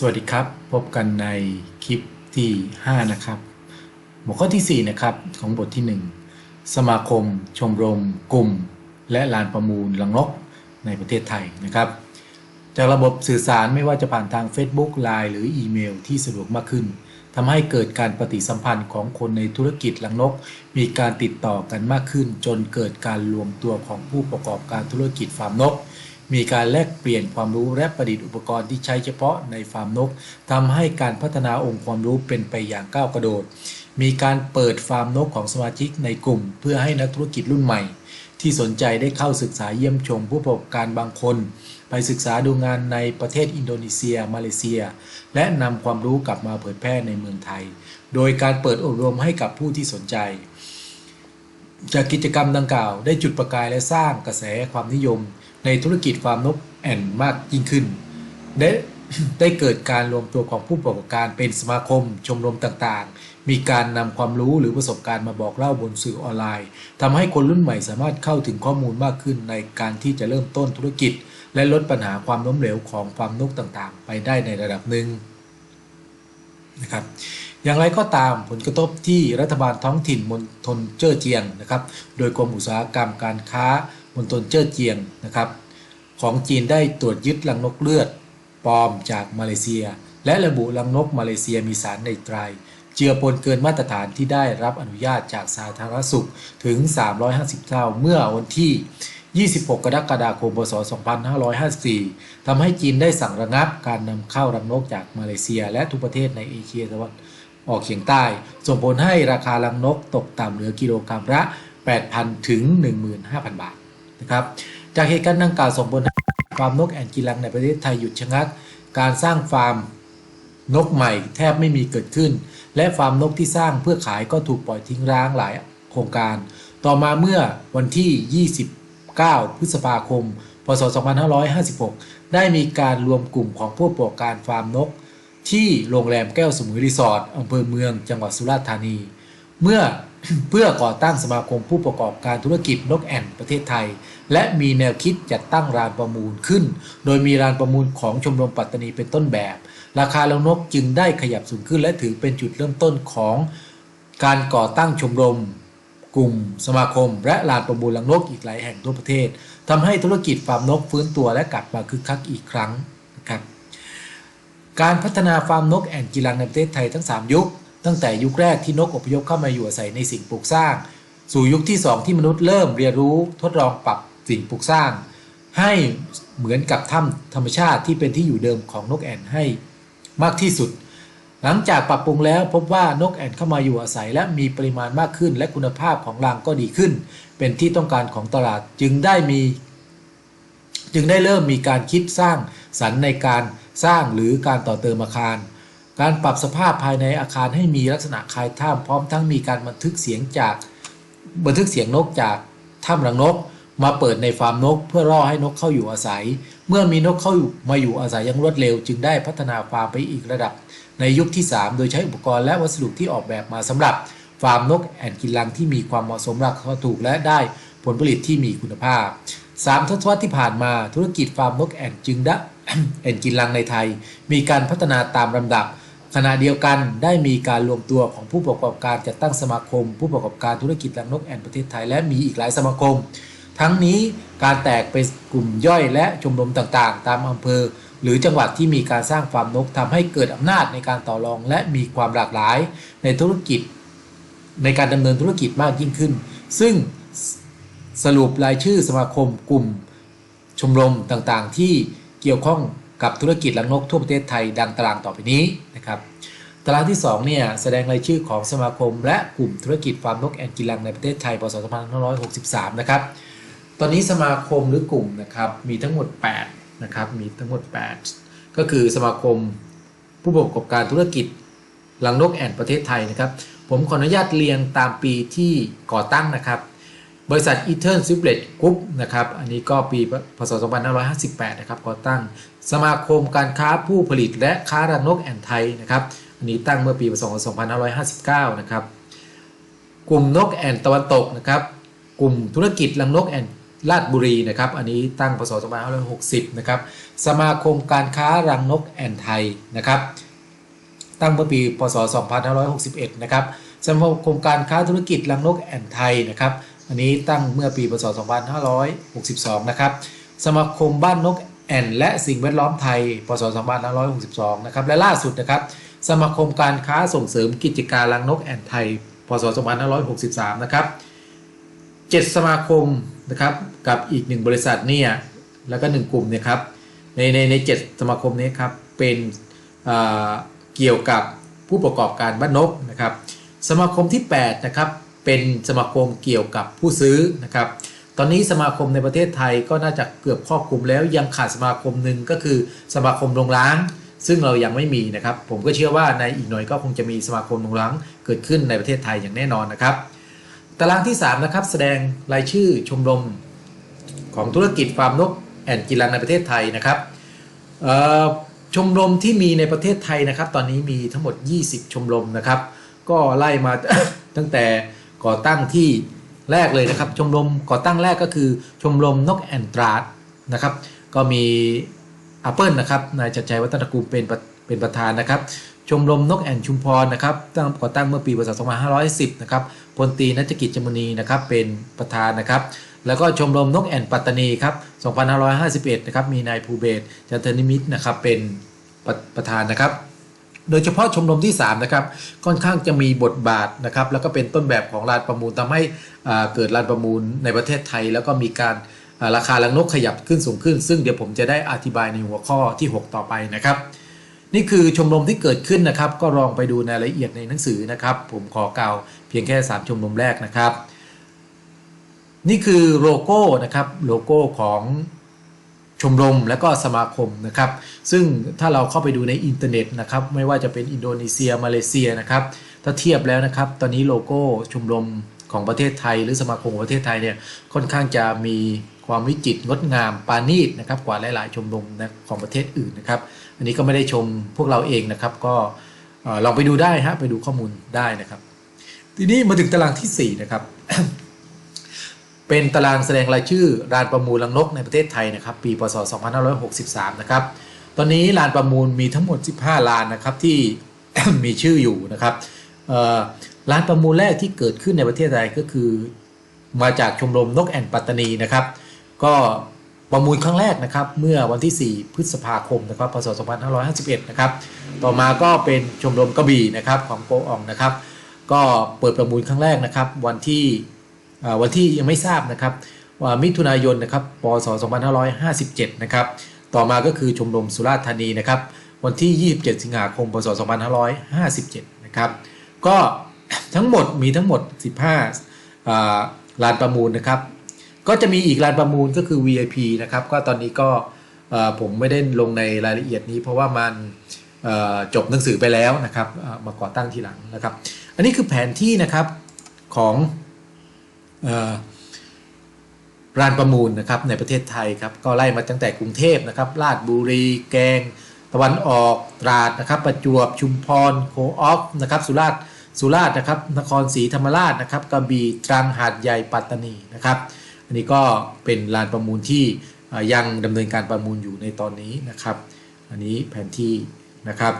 สวัสดีครับ พบกันในคลิปที่ 5 นะครับ หัวข้อที่ 4 นะครับ ของบทที่ 1 สมาคม ชมรม กลุ่ม และลานประมูลลังนกในประเทศไทยนะครับ จากระบบสื่อสารไม่ว่าจะผ่านทาง Facebook Line หรืออีเมลที่สะดวกมากขึ้นทำให้เกิดการปฏิสัมพันธ์ของคนในธุรกิจลังนก มีการติดต่อกันมากขึ้น จนเกิดการรวมตัวของผู้ประกอบการธุรกิจฟาร์มนก มีการแลกเปลี่ยนความรู้และประดิษฐ์อุปกรณ์ที่ใช้เฉพาะในฟาร์มนกทำให้การพัฒนาองค์ความรู้เป็นไปอย่างก้าวกระโดด มีการเปิดฟาร์มนกของสมาชิกในกลุ่ม เพื่อให้นักธุรกิจรุ่นใหม่ ที่สนใจได้เข้าศึกษาเยี่ยมชมผู้ประกอบการบางคน ไปศึกษาดูงานในประเทศอินโดนีเซีย มาเลเซีย และนำความรู้กลับมาเผยแพร่ในเมืองไทย โดยการเปิดอบรมให้กับผู้ที่สนใจจากกิจกรรมดังกล่าวได้จุดประกายและสร้างกระแสความนิยม ในธุรกิจฟาร์มนกแอนมากยิ่งขึ้น ได้ได้เกิดการรวมตัวของผู้ประกอบการเป็นสมาคม ชมรมต่างๆ มีการนำความรู้หรือประสบการณ์มาบอกเล่าบนสื่อออนไลน์ทำให้คนรุ่นใหม่สามารถเข้าถึงข้อมูลมากขึ้นในการที่จะเริ่มต้นธุรกิจ และลดปัญหาความล้มเหลวของฟาร์มนกต่างๆ ไปได้ในระดับหนึ่งนะครับอย่างไรก็ตามผลกระทบที่รัฐบาลท้องถิ่นมณฑลเจ้อเจียงนะครับ โดยกรมอุตสาหกรรมการค้า มณฑลเจ้อเจียงนะครับ ของจีนได้ตรวจยึดรังนกเลือดปลอมจากมาเลเซีย และระบุรังนกมาเลเซียมีสารไนไตรเจือปนเกินมาตรฐานที่ได้รับอนุญาตจากสาธารณสุขถึง 350 เท่า เมื่อวันที่ 26 กรกฎาคม พศ 2554 ทำให้จีนได้สั่งระงับการนำเข้ารังนกจากมาเลเซีย และทุกประเทศในเอเชียตะวันออกเฉียงใต้ ส่งผลให้ราคารังนกตกต่ำเหลือกิโลกรัมละ 8,000 ถึง 15,000 บาท นะครับ จากเหตุการณ์ดังกล่าวส่งผลให้ฟาร์มนกแอ่นกีรังในประเทศไทยหยุดชะงัก การสร้างฟาร์มนกใหม่แทบไม่มีเกิดขึ้น และฟาร์มนกที่สร้างเพื่อขายก็ถูกปล่อยทิ้งร้างหลายโครงการ ต่อมาเมื่อวันที่ 29 พฤษภาคม พศ 2556 ได้มีการรวมกลุ่มของผู้ประกอบการฟาร์มนก ที่โรงแรมแก้วสมุยรีสอร์ทอำเภอเมืองจังหวัดสุราษฎร์ธานี เมื่อ เพื่อก่อตั้งสมาคมผู้ประกอบการธุรกิจนกแอ่นประเทศไทย และมีแนวคิดจัดตั้งรานประมูลขึ้น โดยมีรานประมูลของชมรมปัตตานีเป็นต้นแบบ ราคาลังนกจึงได้ขยับสูงขึ้นและถือเป็นจุดเริ่มต้นของการก่อตั้งชมรม กลุ่ม สมาคม และลานประมูลลังนกอีกหลายแห่งทั่วประเทศทำให้ธุรกิจฟาร์มนกฟื้นตัวและกลับมาคึกคักอีกครั้งนะครับการพัฒนาฟาร์มนกแอ่นกีรังในประเทศไทยทั้ง 3 ยุค ตั้งแต่ยุคแรกที่นกอพยพเข้ามาอยู่อาศัยในสิ่งปลูกสร้าง สู่ยุคที่ 2 ที่มนุษย์เริ่มเรียนรู้ทดลองปรับสิ่งปลูกสร้าง ให้เหมือนกับถ้ำธรรมชาติที่เป็นที่อยู่เดิมของนกแอ่นให้มากที่สุด หลังจากปรับปรุงแล้วพบว่านกแอ่นเข้ามาอยู่อาศัย และมีปริมาณมากขึ้น และคุณภาพของรังก็ดีขึ้น เป็นที่ต้องการของตลาดจึงได้มีจึงได้เริ่มมีการคิดสร้างสรรในการสร้างหรือการต่อเติมอาคาร การปรับสภาพภายในอาคารให้มีลักษณะคล้ายถ้ำพร้อมทั้งมีการบันทึกเสียงจากบันทึกเสียงนกจากถ้ำรังนก มาเปิดในฟาร์มนก เพื่อล่อให้นกเข้าอยู่อาศัย เมื่อมีนกเข้ามาอยู่อาศัยอย่างรวดเร็ว จึงได้พัฒนาฟาร์มไปอีกระดับ ในยุคที่ 3 โดยใช้อุปกรณ์และวัสดุที่ออกแบบมาสำหรับฟาร์มนกแอ่นกินรังที่มีความเหมาะสมราคาถูกและได้ผลผลิตที่มีคุณภาพ 3 ทศวรรษที่ผ่านมาธุรกิจฟาร์มนกแอ่นจึงได้แอ่นกินรังในไทย มีการพัฒนาตามลำดับ ขณะเดียวกันได้มีการรวมตัวของผู้ประกอบการจัดตั้งสมาคม ผู้ประกอบการธุรกิจรังนกแอนประเทศไทยและมีอีกหลายสมาคม ทั้งนี้การแตกเป็นกลุ่มย่อยและชมรมต่างๆ ตามอำเภอ หรือจังหวัดที่มีการสร้างฟาร์มนกทำให้เกิดอำนาจในการต่อรองและมีความหลากหลาย ในธุรกิจ ในการดำเนินธุรกิจมากยิ่งขึ้น ซึ่งสรุปรายชื่อสมาคมกลุ่มชมรมต่างๆ ที่เกี่ยวข้อง กับธุรกิจลังนกทั่วประเทศไทยดังตารางต่อไปนี้นะครับตารางที่2เนี่ยแสดงรายชื่อของสมาคม และกลุ่มธุรกิจฟาร์มนกแอนกิลังในประเทศไทยพศ2563 นะครับ ตอนนี้สมาคมหรือกลุ่มนะครับมีทั้งหมด8นะครับมีทั้งหมด 8 ก็คือสมาคมผู้ประกอบการธุรกิจลังนกแอนประเทศไทยนะครับ ผมขออนุญาตเรียงตามปีที่ก่อตั้งนะครับ บริษัท e t e r n s u p l e t Group นะครับ อันนี้ก็ปีพศ 2558 นะครับ ก่อตั้งสมาคมการค้าผู้ผลิตและค้ารังนกแอนไทยนะครับ อันนี้ตั้งเมื่อปีพศ 2559 นะครับ กลุ่มนกแอนตะวันตกนะครับ กลุ่มธุรกิจรังนกแอนลาดบุรีนะครับ อันนี้ตั้งพศ 2560 นะครับ สมาคมการค้ารังนกแอนไทยนะครับ ตั้งเมื่อปีพศ 2561 นะครับ สมาคมการค้าธุรกิจรังนกแอนไทยนะครับ อันนี้ตั้งเมื่อปีพศ 2562 นะครับ สมาคมบ้านนกแอนและสิ่งแวดล้อมไทย พศ 2562 นะครับ และล่าสุดนะครับ สมาคมการค้าส่งเสริมกิจการรังนกแอนไทย พศ 2563 นะครับ 7 สมาคมนะครับ กับอีกหนึ่งบริษัทเนี่ย แล้วก็หนึ่งกลุ่มเนี่ยครับ ในในในเจ็ดสมาคมนี้ครับ เป็นเอ่อเกี่ยวกับผู้ประกอบการบ้านนกนะครับ สมาคมที่ 8 นะครับ เป็นสมาคมเกี่ยวกับผู้ซื้อนะครับ ตอนนี้สมาคมในประเทศไทยก็น่าจะเกือบครอบคลุมแล้วยังขาดสมาคมหนึ่งก็คือสมาคมโรงล้าง ซึ่งเรายังไม่มีนะครับ ผมก็เชื่อว่าในอีกหน่อยก็คงจะมีสมาคมโรงล้างเกิดขึ้นในประเทศไทยอย่างแน่นอนนะครับ ตารางที่3นะครับแสดงรายชื่อชมรมของธุรกิจฟาร์มนกแอนกิรันในประเทศไทยนะครับชมรมที่มีในประเทศไทยนะครับ ตอนนี้มีทั้งหมด 20 ชมรมนะครับ ก็ไล่มาตั้งแต่ ก่อตั้งที่แรกเลยนะครับ ชมรมก่อตั้งแรกก็คือชมรมนกแอนตราดนะครับ ก็มีแอปเปิลนะครับนายจัดชัยวัฒนกุลเป็นเป็นประธานนะครับ ชมรมนกแอนชุมพรนะครับตั้งก่อตั้งเมื่อปีพศ2510นะครับพลตีนัจกิจจมณีนะครับเป็นประธานนะครับ แล้วก็ชมรมนกแอนปัตตานีครับ2551นะครับมีนายภูเบศจันทนิมิตรนะครับเป็นประธานนะครับ โดยเฉพาะชมรมที่3นะครับค่อนข้างจะมีบทบาทนะครับแล้วก็เป็นต้นแบบของลานประมูลทำให้เกิดลานประมูลในประเทศไทย แล้วก็มีการราคาลังนกขยับขึ้นสูงขึ้น ซึ่งเดี๋ยวผมจะได้อธิบายในหัวข้อที่ 6 ต่อไปนะครับ นี่คือชมรมที่เกิดขึ้นนะครับ ก็ลองไปดูในรายละเอียดในหนังสือนะครับ ผมขอกล่าวเพียงแค่ 3 ชมรมแรกนะครับ นี่คือโลโก้นะครับโลโก้ของ ชมรมและก็สมาคมนะครับ ซึ่งถ้าเราเข้าไปดูในอินเทอร์เน็ตนะครับ ไม่ว่าจะเป็นอินโดนีเซียมาเลเซียนะครับ ถ้าเทียบแล้วนะครับ ตอนนี้โลโก้ชมรมของประเทศไทย หรือสมาคมของประเทศไทยเนี่ยค่อนข้างจะมีความวิจิตรงดงามปานีตนะครับกว่าหลายๆ ชมรมนะของประเทศอื่นนะครับ อันนี้ก็ไม่ได้ชมพวกเราเองนะครับ ก็ลองไปดูได้ฮะไปดูข้อมูลได้นะครับ ทีนี้มาถึงตารางทีสี่4นะครับ เป็นตารางแสดงรายชื่อลานประมูลรังนกในประเทศไทยนะครับ ปีพศ 2563 นะครับ ตอนนี้ลานประมูลมีทั้งหมด 15 ลานนะครับที่มีชื่ออยู่นะครับลานประมูลแรกที่เกิดขึ้นในประเทศไทยก็คือ มาจากชมรมนกแอ่นปัตตานีนะครับ ก็ประมูลครั้งแรกนะครับเมื่อวันที่ 4 พฤษภาคมนะครับพศ 2551 นะครับ ต่อมาก็เป็นชมรมกระบี่นะครับของโกอองนะครับ ก็เปิดประมูลครั้งแรกนะครับ วันที่ วันที่ยังไม่ทราบนะครับว่ามิถุนายนนะครับปศ2557 นะครับต่อมาก็คือชมรมสุราษฎร์ธานีนะครับวันที่ 27 สิงหาคม พศ 2557 นะครับก็ทั้งหมดมีทั้งหมด 15อ่าลานประมูลนะครับ ก็จะมีอีกลานประมูลก็คือ VIP นะครับก็ตอนนี้ก็ผมไม่ได้ลงในรายละเอียดนี้ เพราะว่ามันจบหนังสือไปแล้วนะครับมาก่อตั้งทีหลังนะครับ อันนี้คือแผนที่นะครับของ เอ่อลานประมูลนะครับในประเทศไทยครับก็ไล่มาตั้งแต่กรุงเทพนะครับลาดบุรีแกง ตะวันออกตราดนะครับ ประจวบชุมพรโคออฟนะครับสุราษฎร์สุราษฎร์นะครับนครศรีธรรมราชนะครับกระบี่ตรังหาดใหญ่ปัตตานีนะครับอันนี้ก็เป็นลานประมูลที่ยังดำเนินการประมูลอยู่ในตอนนี้นะครับ อันนี้แผนที่นะครับ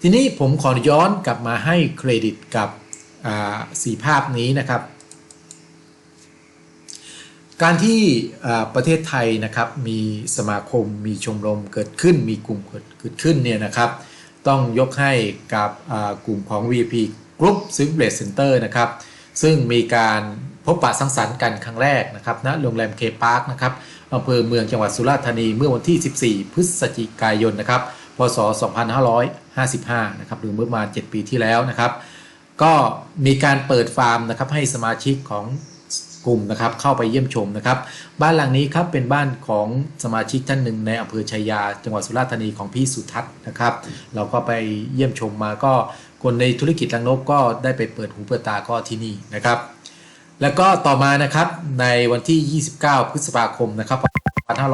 ทีนี้ผมขอย้อนกลับมาให้เครดิตกับ สีภาพนี้นะครับ การที่ประเทศไทยนะครับมีสมาคมมีชมรมเกิดขึ้น มีกลุ่มเกิดเกิดขึ้นเนี่ยนะครับ ต้องยกให้กับกลุ่มของ VP Group s i m p l e Center นะครับซึ่งมีการพบปะสังสรรค์กันครั้งแรกนะครับณโรงแรมเคปาร์คนะครับอำเภอเมืองจังหวัดสุราษฎร์ธานีเมื่อวันที่ 14 พฤศจิกายนนะครับ พศ 2555 นะครับ หรือเมื่อมา 7 ปีที่แล้วนะครับ ก็มีการเปิดฟาร์มนะครับให้สมาชิกของกลุ่มนะครับเข้าไปเยี่ยมชมนะครับ บ้านหลังนี้ครับเป็นบ้านของสมาชิกท่านหนึ่งในอำเภอชัยยา จังหวัดสุราษฎร์ธานีของพี่สุทัศน์นะครับ เราก็ไปเยี่ยมชมมาก็คนในธุรกิจลังนกก็ได้ไปเปิดหูเปิดตาก็ที่นี่นะครับ แล้วก็ต่อมานะครับในวันที่ 29 พฤษภาคมนะครับ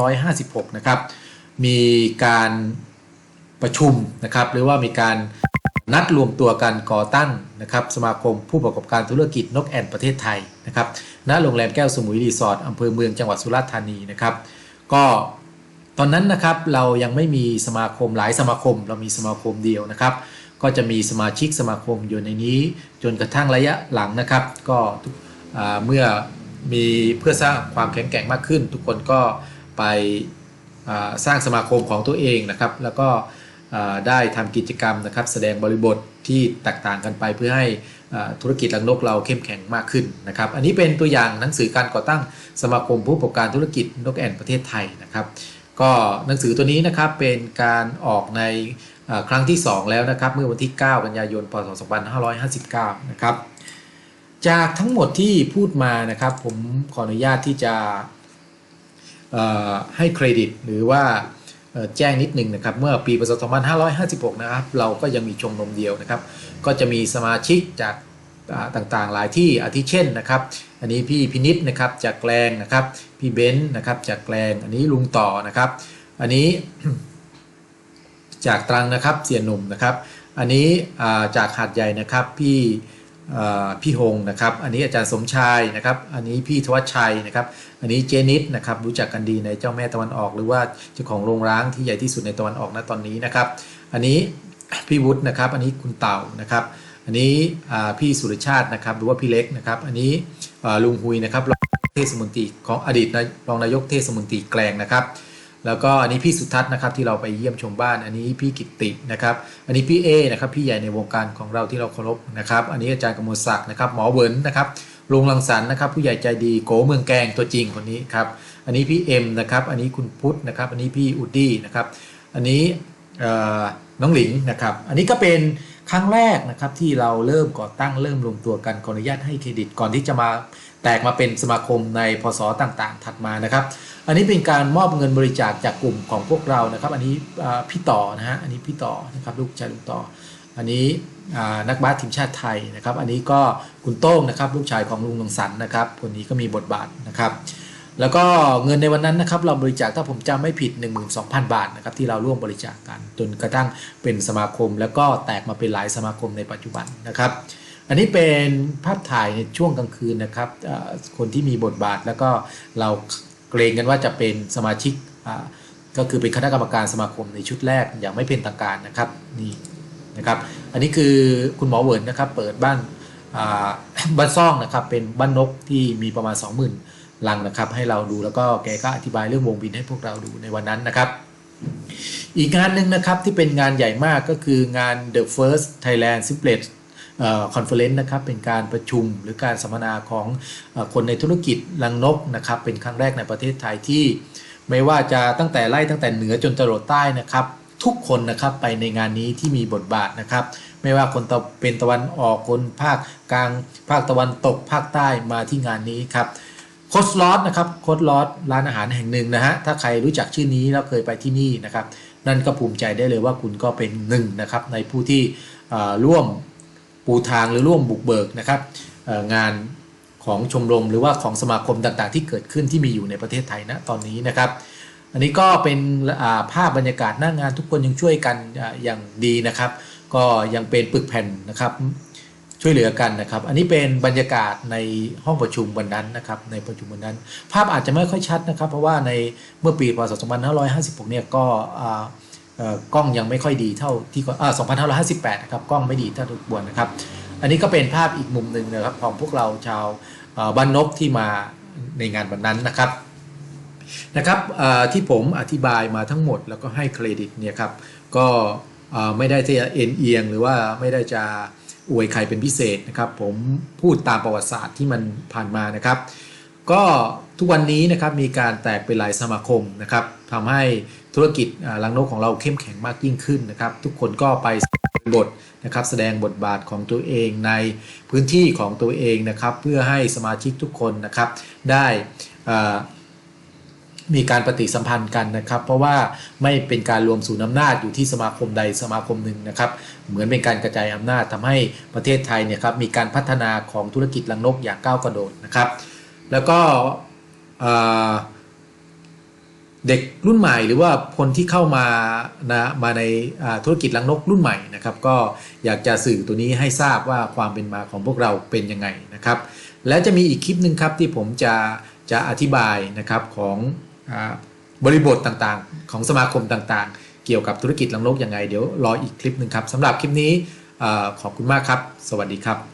2556 นะครับมีการประชุมนะครับ หรือว่ามีการ นัดรวมตัวกันก่อตั้งนะครับสมาคมผู้ประกอบการธุรกิจนกแอ่นประเทศไทยนะครับณโรงแรมแก้วสมุยรีสอร์ทอำเภอเมืองจังหวัดสุราษฎร์ธานีนะครับก็ตอนนั้นนะครับเรายังไม่มีสมาคมหลายสมาคม เรามีสมาคมเดียวนะครับ ก็จะมีสมาชิกสมาคมอยู่ในนี้ จนกระทั่งระยะหลังนะครับ ก็เมื่อมีเพื่อสร้างความแข็งแกร่งมากขึ้น ทุกคนก็ไปสร้างสมาคมของตัวเองนะครับ แล้วก็ ได้ทำกิจกรรมนะครับ แสดงบริบทที่แตกต่างกันไปเพื่อให้ธุรกิจลังนกเราเข้มแข็งมากขึ้นนะครับ อันนี้เป็นตัวอย่างหนังสือการก่อตั้งสมาคมผู้ประกอบการธุรกิจนกแอ่นประเทศไทยนะครับ ก็หนังสือตัวนี้นะครับเป็นการออกในครั้งที่ 2 แล้วนะครับ เมื่อวันที่ 9 กันยายน พศ 2559 นะครับ จากทั้งหมดที่พูดมานะครับ ผมขออนุญาตที่จะให้เครดิตหรือว่า แจ้งนิดหนึ่งนะครับ เมื่อปีพศ2556 นะครับ เราก็ยังมีชมรมเดียวนะครับ ก็จะมีสมาชิกจากต่างๆ หลายที่อาทิเช่นนะครับ อันนี้พี่พินิษนะครับจากแกลงนะครับ พี่เบนซ์นะครับจากแกลง อันนี้ลุงต่อนะครับ อันนี้จากตรังนะครับเสียหนุ่มนะครับ อันนี้จากหาดใหญ่นะครับพี่ พี่หงนะครับ อันนี้อาจารย์สมชายนะครับ อันนี้พี่ทวัชชัยนะครับ อันนี้เจนิดนะครับ รู้จักกันดีในเจ้าแม่ตะวันออก หรือว่าเจ้าของโรงร้างที่ใหญ่ที่สุดในตะวันออกณตอนนี้นะครับ อันนี้พี่วุฒินะครับ อันนี้คุณเต่านะครับ อันนี้พี่สุรชาตินะครับ หรือว่าพี่เล็กนะครับ อันนี้ลุงหุยนะครับรองเทศมนตรีของอดีตรองนายกเทศมนตรีแกลงนะครับ แล้วก็อันนี้พี่สุทัศน์นะครับที่เราไปเยี่ยมชมบ้าน อันนี้พี่กิตตินะครับ อันนี้พี่เอนะครับพี่ใหญ่ในวงการของเราที่เราเคารพนะครับ อันนี้อาจารย์กมลศักดิ์นะครับหมอเวิร์นนะครับลุงลังสรรนะครับ ผู้ใหญ่ใจดีโกเมืองแกงตัวจริงคนนี้ครับ อันนี้พี่เอ็มนะครับ อันนี้คุณพุทธนะครับ อันนี้พี่อุดดี้นะครับ อันนี้น้องหลิงนะครับ อันนี้ก็เป็น ครั้งแรกนะครับที่เราเริ่มก่อตั้งเริ่มรวมตัวกันขออนุญาตให้เครดิตก่อนที่จะมาแตกมาเป็นสมาคมในพศต่างๆ ถัดมานะครับ อันนี้เป็นการมอบเงินบริจาคจากกลุ่มของพวกเรานะครับ อันนี้พี่ต่อนะฮะอันนี้พี่ต่อนะครับลูกชายลุงต่อ อันนี้นักบาสทีมชาติไทยนะครับ อันนี้ก็คุณโต้งนะครับลูกชายของลุงลงสันนะครับคนนี้ก็มีบทบาทนะครับ แล้วก็เงินในวันนั้นนะครับเราบริจาคถ้าผมจำไม่ผิด 12,000 บาทนะครับที่เราร่วมบริจาคกันจนกระทั่งเป็นสมาคม แล้วก็แตกมาเป็นหลายสมาคมในปัจจุบันนะครับ อันนี้เป็นภาพถ่ายในช่วงกลางคืนนะครับคนที่มีบทบาทแล้วก็เราเกรงกันว่าจะเป็นสมาชิกก็คือเป็นคณะกรรมการสมาคมในชุดแรกอย่างไม่เป็นทางการนะครับนี่นะครับ อันนี้คือคุณหมอเวิร์นนะครับเปิดบ้านบ้านซ่องนะครับเป็นบ้านนกที่มีประมาณ 20,000 ลังนะครับ ให้เราดูแล้วก็แกก็อธิบายเรื่องวงบินให้พวกเราดูในวันนั้นนะครับ อีกงานหนึ่งนะครับที่เป็นงานใหญ่มากก็คืองาน The First Thailand Simplet คอนเฟอเรนซ์นะครับเป็นการประชุมหรือการสัมมนาของคนในธุรกิจลังนกนะครับเป็นครั้งแรกในประเทศไทยที่ไม่ว่าจะตั้งแต่ไล่ตั้งแต่เหนือจนตรดใต้นะครับ ทุกคนนะครับไปในงานนี้ที่มีบทบาทนะครับ ไม่ว่าคนตะเป็นตะวันออกคนภาคกลางภาคตะวันตกภาคใต้มาที่งานนี้ครับ โคสลอสนะครับโคสลอสร้านอาหารแห่งหนึ่งนะฮะถ้าใครรู้จักชื่อนี้แล้วเคยไปที่นี่นะครับ นั่นก็ภูมิใจได้เลยว่าคุณก็เป็นหนึ่งนะครับในผู้ที่ร่วมปูทางหรือร่วมบุกเบิกนะครับงานของชมรมหรือว่าของสมาคมต่างๆ ที่เกิดขึ้นที่มีอยู่ในประเทศไทยนะตอนนี้นะครับ อันนี้ก็เป็นภาพบรรยากาศหน้างงานทุกคนยังช่วยกันอย่างดีนะครับ ก็ยังเป็นปึกแผ่นนะครับ ช่วยเหลือกันนะครับ อันนี้เป็นบรรยากาศในห้องประชุมวันนั้นนะครับ ในประชุมวันนั้น ภาพอาจจะไม่ค่อยชัดนะครับ เพราะว่าในเมื่อปีพศ2556เนี่ยก็กล้องยังไม่ค่อยดีเท่าที่อ่า2558นะครับกล้องไม่ดีเท่าทุกบวนนะครับ อันนี้ก็เป็นภาพอีกมุมหนึ่งนะครับของพวกเราชาวบ้านนกที่มาในงานวันนั้นนะครับนะครับที่ผมอธิบายมาทั้งหมดแล้วก็ให้เครดิตเนี่ยครับก็ไม่ได้จะเอ็นเอียงหรือว่าไม่ได้จะ อวยใครเป็นพิเศษนะครับ ผมพูดตามประวัติศาสตร์ที่มันผ่านมานะครับ ก็ทุกวันนี้นะครับมีการแตกเป็นหลายสมาคมนะครับทำให้ธุรกิจลังนกของเราเข้มแข็งมากยิ่งขึ้นนะครับ ทุกคนก็ไปบทนะครับแสดงบทบาทของตัวเองในพื้นที่ของตัวเองนะครับ เพื่อให้สมาชิกทุกคนนะครับได้ มีการปฏิสัมพันธ์กันนะครับ เพราะว่าไม่เป็นการรวมศูนย์อำนาจอยู่ที่สมาคมใดสมาคมหนึ่งนะครับ เหมือนเป็นการกระจายอำนาจทำให้ประเทศไทยเนี่ยครับมีการพัฒนาของธุรกิจลังนกอย่างก้าวกระโดดนะครับ แล้วก็เด็กรุ่นใหม่หรือว่าคนที่เข้ามานะมาในาธุรกิจลังนกรุ่นใหม่นะครับ ก็อยากจะสื่อตัวนี้ให้ทราบว่าความเป็นมาของพวกเราเป็นยังไงนะครับ และจะมีอีกคลิปหนึ่งครับที่ผมจะจะอธิบายนะครับของ บริบทต่างๆ ของสมาคมต่างๆ เกี่ยวกับธุรกิจลังโลกยังไง เดี๋ยวรออีกคลิปหนึ่งครับสำหรับคลิปนี้ขอบคุณมากครับ สวัสดีครับ